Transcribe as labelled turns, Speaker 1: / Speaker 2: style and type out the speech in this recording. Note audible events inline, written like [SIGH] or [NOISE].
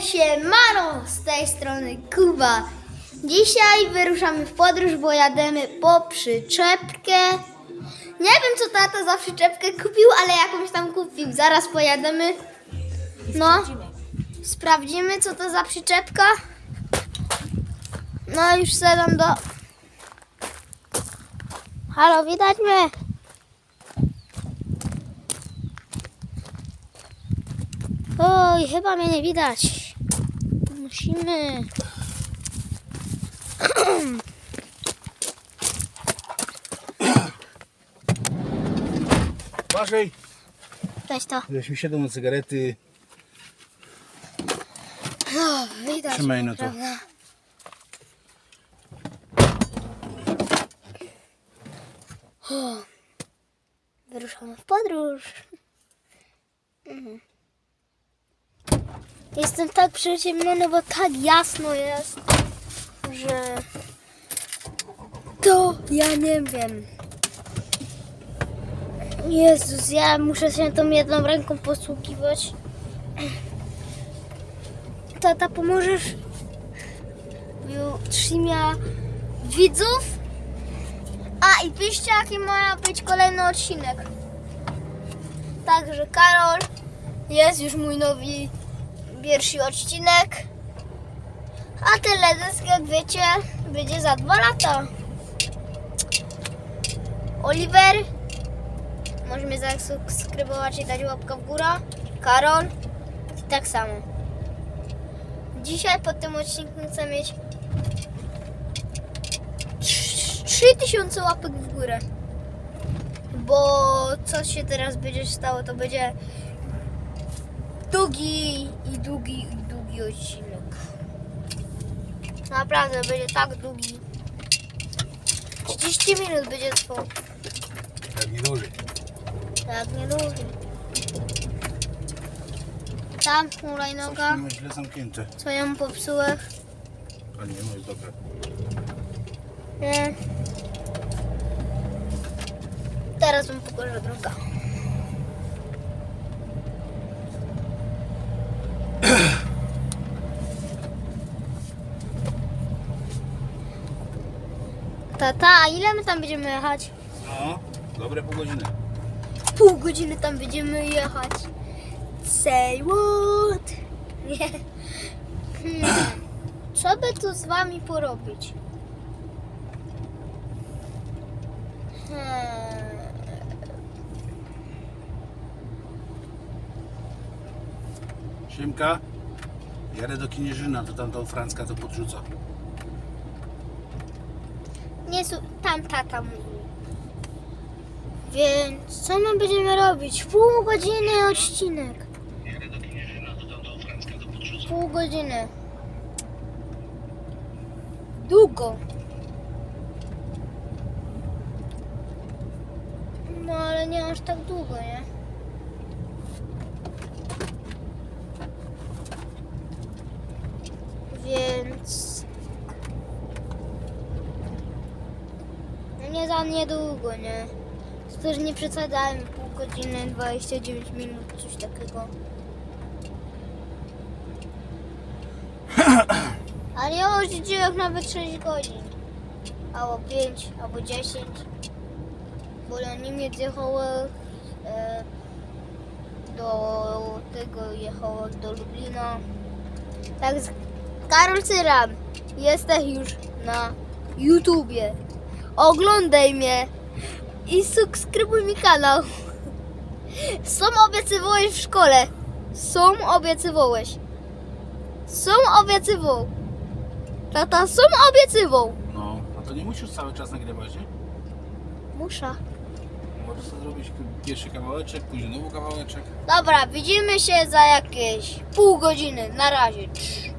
Speaker 1: Siemano, z tej strony Kuba. Dzisiaj wyruszamy w podróż, bo jademy po przyczepkę. Nie wiem, co tata za przyczepkę kupił, ale jakąś tam kupił. Zaraz pojadziemy. No, sprawdzimy, co to za przyczepka. No, już sedam do... Halo, widać mnie? Oj, chyba mnie nie widać. Musimy.
Speaker 2: Uważaj,
Speaker 1: Weź to.
Speaker 2: żeś mi siadł na cygarety.
Speaker 1: No, widać.
Speaker 2: Trzymaj no to.
Speaker 1: prawda? Wyruszamy w podróż. Mhm. Jestem tak przyciemniony, bo tak jasno jest, że to ja nie wiem. Jezus, ja muszę się tą jedną ręką posługiwać. Tata, pomożesz? Trzymia widzów. A i piszcie, jaki ma być kolejny odcinek. Także Karol, jest już mój nowy pierwszy odcinek. A teledysk, jak wiecie, będzie za dwa lata. Oliver, możemy zasubskrybować i dać łapkę w górę. Karol, i tak samo. Dzisiaj po tym odcinku chcę mieć 3000 łapek w górę. Bo co się teraz będzie stało, to będzie długi i długi i długi odcinek. Naprawdę będzie tak długi. 30 minut będzie trwał.
Speaker 2: Jak nie dłużej.
Speaker 1: Tak, nie długi. Tam hulajnoga.
Speaker 2: Źle zamknięte.
Speaker 1: Co ją popsułeś?
Speaker 2: A nie, no jest dobre.
Speaker 1: Nie. Teraz wam pokażę druga. Tata, a ile my tam będziemy jechać?
Speaker 2: No, dobre pół godziny.
Speaker 1: Pół godziny tam będziemy jechać. Say [LAUGHS] what? Nie. Hmm. Co by tu z wami porobić? Hmm.
Speaker 2: Siemka, jadę do Kinieżyna, to tam do Francka to podrzuca.
Speaker 1: Nie, tam tata mówi. Więc co my będziemy robić? Pół godziny odcinek. Pół godziny. Długo. No ale nie aż tak długo, nie? Więc... Za niedługo, nie? To też nie przesadzajmy, pół godziny, 29 minut, coś takiego. [COUGHS] Ale ja jeździłem nawet 6 godzin. Albo 5, albo 10. Bo ja Niemiec jechałem e, do tego jechałem do Lublina. Tak, Karol Cyran, jesteś już na YouTubie. Oglądaj mnie i subskrybuj mi kanał. Są obiecywałeś w szkole. Są obiecywałeś. Są obiecywał. Tata, są obiecywał.
Speaker 2: No, a to nie musisz cały czas nagrywać, nie?
Speaker 1: Muszę.
Speaker 2: Możesz sobie zrobić pierwszy kawałeczek, później znowu kawałeczek.
Speaker 1: Dobra, widzimy się za jakieś pół godziny. Na razie. Cz.